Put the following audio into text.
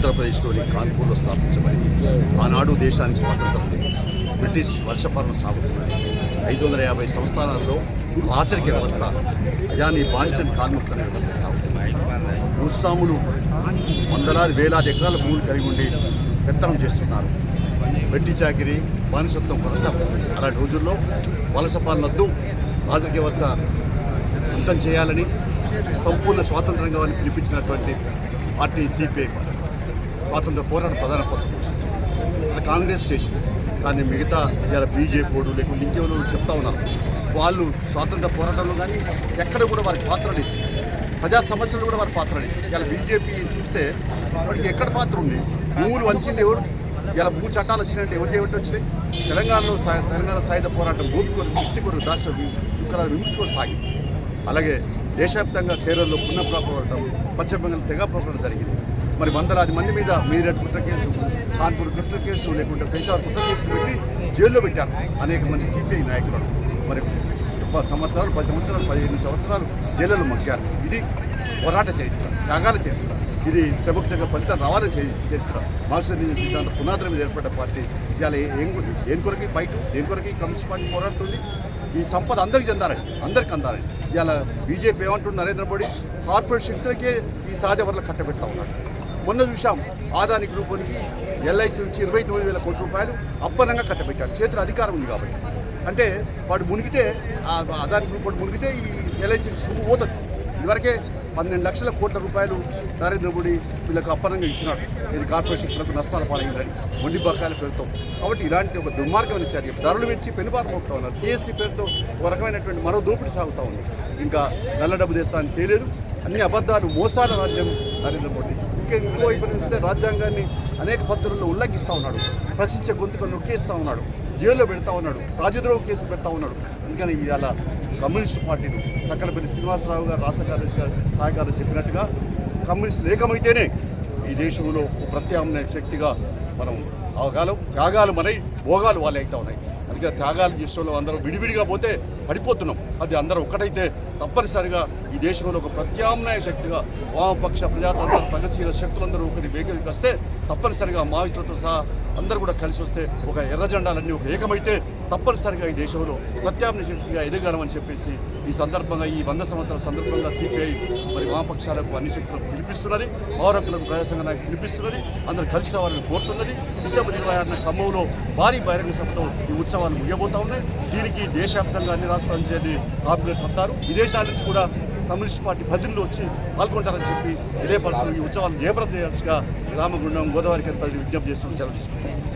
ఉత్తరప్రదేశ్లోని కాన్పూర్లో స్థాపించబడింది. ఆనాడు దేశానికి స్వాతంత్రం లేదు బ్రిటిష్ వర్షపాలన సాగుతున్నాయి ఐదు వందల యాభై సంస్థానాల్లో ఆచరిక వ్యవస్థ అయాని బాంఛన్ కార్మికుల వ్యవస్థ సాగుతున్నాయి భూస్వాములు వందలాది వేలాది ఎకరాల భూములు కలిగి ఉండి పెత్తనం చేస్తున్నారు. వెట్టి చాకిరి బానిసత్వం వలస అలాంటి రోజుల్లో వలస పాలనద్దు ఆచరిక వ్యవస్థ అంతం చేయాలని సంపూర్ణ స్వాతంత్రంగా పిలిపించినటువంటి పార్టీ సిపిఐ పార్టీ. స్వాతంత్ర పోరాట ప్రధాన పాత్ర పోషించింది. అది కాంగ్రెస్ చేసింది. కానీ మిగతా ఇలా బీజేపీ ఓడు లేకుంటే ఇంకెవరు చెప్తా ఉన్నారు. వాళ్ళు స్వాతంత్ర పోరాటంలో కానీ ఎక్కడ కూడా వారికి పాత్ర లేదు. ప్రజా సమస్యలు కూడా వారి పాత్ర లేదు. ఇలా బీజేపీ చూస్తే వాడికి ఎక్కడ పాత్ర ఉంది? భూములు వంచింది ఎవరు? ఇలా భూ చట్టాలు వచ్చినట్టు ఎవరు చేయబట్టి వచ్చినాయి? తెలంగాణలో తెలంగాణ సాయుధ పోరాటం భూమి కొరకు ముక్తి కొరకు దాశ చుక్కల విముక్తి కొరకు సాగింది. అలాగే దేశవ్యాప్తంగా కేరళలో పునఃప్రా పోరాటం పశ్చిమ బెంగాల్ తెగ పోరాటం జరిగింది. మరి వందలాది మంది మీద మీరట్ కుట్ర కేసు కాన్పూర్ కుట్ర కేసు లేకుంటే పెషావర్ కుట్ర కేసు పెట్టి జైల్లో పెట్టారు అనేక మంది సిపిఐ నాయకులను మరి సంవత్సరాలు పది సంవత్సరాలు పదిహేను సంవత్సరాలు జైల్లో మగ్గారు. ఇది పోరాట చరిత్ర త్యాగాల చరిత్ర. ఇది శ్రమకు ఫలితం రావాలని చే- చరిత్ర. మార్క్సిజం సిద్ధాంత పునాదుల మీద ఏర్పడ్డ పార్టీ ఇవాళ ఏం ఏం కొరకి బయట ఏం కొరకి కమ్యూనిస్ట్ పార్టీ పోరాడుతుంది? ఈ సంపద అందరికి చెందాలండి అందరికి అందాలండి. ఇవాళ బీజేపీ ఏమంటుంది నరేంద్ర మోడీ? కార్పొరేట్ శక్తులకే ఈ సహజ వరలు కట్టబెడతా ఉన్నాడు మొన్న చూసాం ఆదాని గ్రూపునికి ఎల్ఐసి నుంచి ఇరవై తొమ్మిది వేల కోట్ల రూపాయలు అప్పనంగా కట్టబెట్టాడు. చేతిలో అధికారం ఉంది కాబట్టి. అంటే వాడు మునిగితే ఆదాని అదాని గ్రూప్ వాడు మునిగితే ఈ ఎల్ఐసి సొమ్ము పోతుంది. ఇదివరకే పన్నెండు లక్షల కోట్ల రూపాయలు నరేంద్ర మోడీ వీళ్ళకు అప్పనంగా ఇచ్చినాడు. ఇది కార్పొరేషన్లకు నష్టాలు పాలైందని మొండి బకాయిల పేరుతో. కాబట్టి ఇలాంటి ఒక దుర్మార్గమైన చర్య. ధరలు పెంచి పెనుబారం మోపుతా ఉన్నారు. టీఎస్సీ పేరుతో ఒక రకమైనటువంటి మరో దోపిడీ సాగుతూ ఉంది. ఇంకా నల్ల డబ్బు తెస్తా అని తెలియదు అన్ని అబద్ధాలు మోసాల రాజ్యం నరేంద్ర మోడీ. ఇంకా ఇంకో వైపు చూస్తే రాజ్యాంగాన్ని అనేక పద్ధతుల్లో ఉల్లంఘిస్తూ ఉన్నాడు. ప్రశ్నించే గొంతుకలు నొక్కేస్తూ ఉన్నాడు. జైల్లో పెడతా ఉన్నాడు. రాజద్రోహ కేసు పెడతా ఉన్నాడు. అందుకని ఇవాళ కమ్యూనిస్ట్ పార్టీలు తక్కలపల్లి శ్రీనివాసరావు గారు రాష్ట్ర కార్యదర్శి గారు సహాయకారులు చెప్పినట్టుగా కమ్యూనిస్ట్ లేకమైతేనే ఈ దేశంలో ప్రత్యామ్నాయ శక్తిగా మనం అవగాలం త్యాగాలు మనై భోగాలు వాళ్ళు అవుతా ఉన్నాయి. విడిగా త్యాగాలు చేసే అందరూ విడివిడిగా పోతే పడిపోతున్నాం. అది అందరూ ఒక్కటైతే తప్పనిసరిగా ఈ దేశంలో ఒక ప్రత్యామ్నాయ శక్తిగా వామపక్ష ప్రజాతంత్ర ప్రగతిశీల శక్తులందరూ ఒకటి వేగదికి వస్తే తప్పనిసరిగా మావితులతో సహా అందరూ కూడా కలిసి వస్తే ఒక ఎర్ర జెండాలన్నీ ఒక ఏకమైతే తప్పనిసరిగా ఈ దేశంలో ప్రత్యామ్నాయ శక్తిగా ఎదగలమని చెప్పేసి ఈ సందర్భంగా ఈ వంద సంవత్సరాల సందర్భంగా సిపిఐ మరి వామపక్షాలకు అన్ని శక్తులకు పిలిపిస్తున్నది పౌరకులకు ప్రజాసంఘ నాకు పిలిపిస్తున్నది అందరూ కలిసి రావాలని కోరుతున్నది. డిసెంబర్ ఇరవై ఆరున ఖమ్మంలో భారీ బహిరంగ సభతో ఈ ఉత్సవాలు ముగియబోతా ఉన్నాయి. దీనికి దేశవ్యాప్తంగా అన్ని రాష్ట్రాల నుంచి వెళ్ళి అంటారు వస్తారు విదేశాల నుంచి కూడా కమ్యూనిస్ట్ పార్టీ ప్రతినిధులు వచ్చి పాల్గొంటారని చెప్పి ఇదే ఈ ఉత్సవాలు జయప్రదం చేయాల్సిగా రామగుండం గోదావరి ప్రజలు విజ్ఞప్తి చేస్తూ సెలవు తీసుకుంటారు